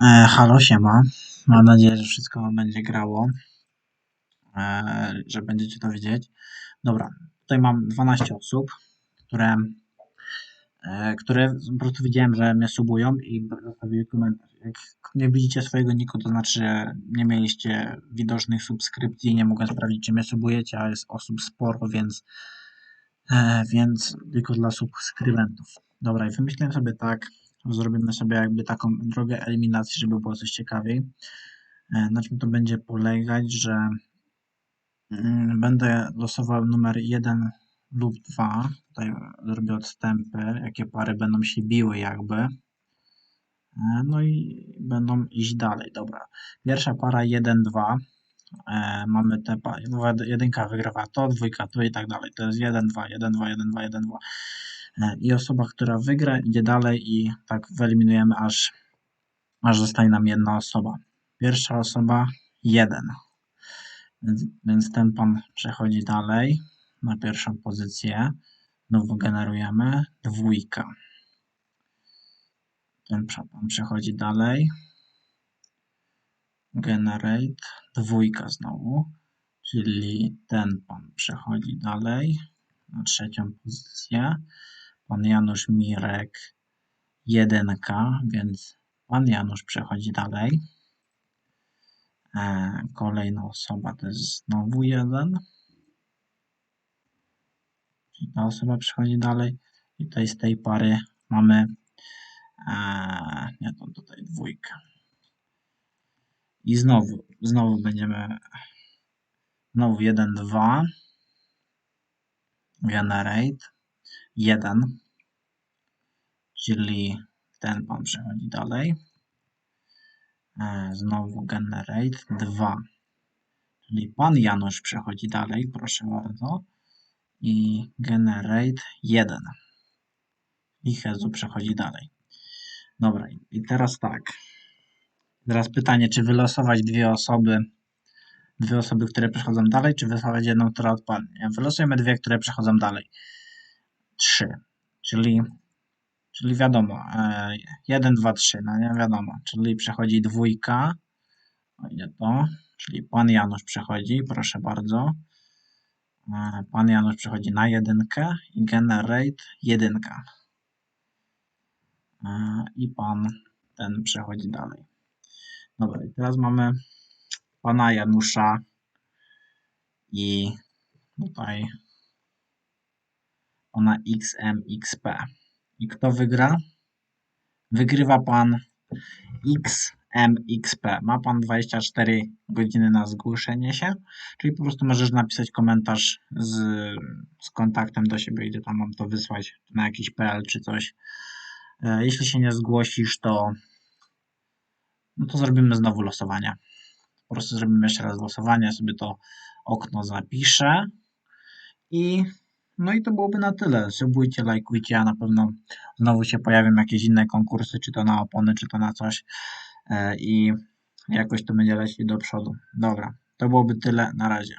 E, halo, siema. Mam nadzieję, że wszystko będzie grało, e, że będziecie to widzieć. Dobra, tutaj mam 12 osób, które, e, które po prostu widziałem, że mnie subują i zostawiły komentarz. Jak nie widzicie swojego niku, to znaczy, że nie mieliście widocznych subskrypcji, nie mogę sprawdzić, czy mnie subujecie, a jest osób sporo, więc, e, więc tylko dla subskrybentów. Dobra, i wymyśliłem sobie tak, zrobimy sobie jakby taką drogę eliminacji, żeby było coś ciekawiej. E, Na czym to będzie polegać, że mm, będę losował numer 1 lub 2. Tutaj zrobię odstępy, jakie pary będą się biły jakby. E, No i będą iść dalej. Dobra. Pierwsza para 1-2. E, mamy te pa- no, jedynka wygrywa to, dwójka tu i tak dalej. To jest 1-2, 1-2, 1-2, 1-2. E, I osoba, która wygra, idzie dalej i tak wyeliminujemy, aż, aż zostanie nam jedna osoba. Pierwsza osoba 1. Więc, więc ten pan przechodzi dalej na pierwszą pozycję. Znowu generujemy dwójka. Ten pan przechodzi dalej. Generate dwójka znowu. Czyli ten pan przechodzi dalej na trzecią pozycję. Pan Janusz Mirek jedynka, więc pan Janusz przechodzi dalej. E, kolejna osoba to jest znowu jeden. Ta osoba przechodzi dalej. I tutaj z tej pary mamy e, nie to tutaj dwójkę. I znowu, znowu będziemy znowu 1, 2 generate 1 czyli ten pan przechodzi dalej. E, Znowu generate 2 czyli pan Janusz przechodzi dalej, proszę bardzo. I generate 1 i Hezu przechodzi dalej. Dobra, i teraz tak. Teraz pytanie, czy wylosować dwie osoby, dwie osoby, które przechodzą dalej, czy wylosować jedną, która odpadnie. Wylosujemy dwie, które przechodzą dalej. Trzy, czyli, czyli wiadomo, e, jeden, dwa, trzy, no nie wiadomo, czyli przechodzi dwójka, nie to, czyli pan Janusz przechodzi, proszę bardzo. E, Pan Janusz przechodzi na jedynkę i generate jedynka. E, I pan ten przechodzi dalej. Dobra, i teraz mamy pana Janusza i tutaj pana XMXP. I kto wygra? Wygrywa pan XMXP. Ma pan 24 godziny na zgłoszenie się, czyli po prostu możesz napisać komentarz z, z kontaktem do siebie, gdzie tam mam to wysłać na jakiś PL czy coś. E, Jeśli się nie zgłosisz, to no to zrobimy znowu losowanie. Po prostu zrobimy jeszcze raz losowanie, sobie to okno zapiszę i no i to byłoby na tyle. Subujcie, lajkujcie, a na pewno znowu się pojawią jakieś inne konkursy, czy to na opony, czy to na coś e, i jakoś to będzie lecieć do przodu. Dobra, to byłoby tyle. Na razie.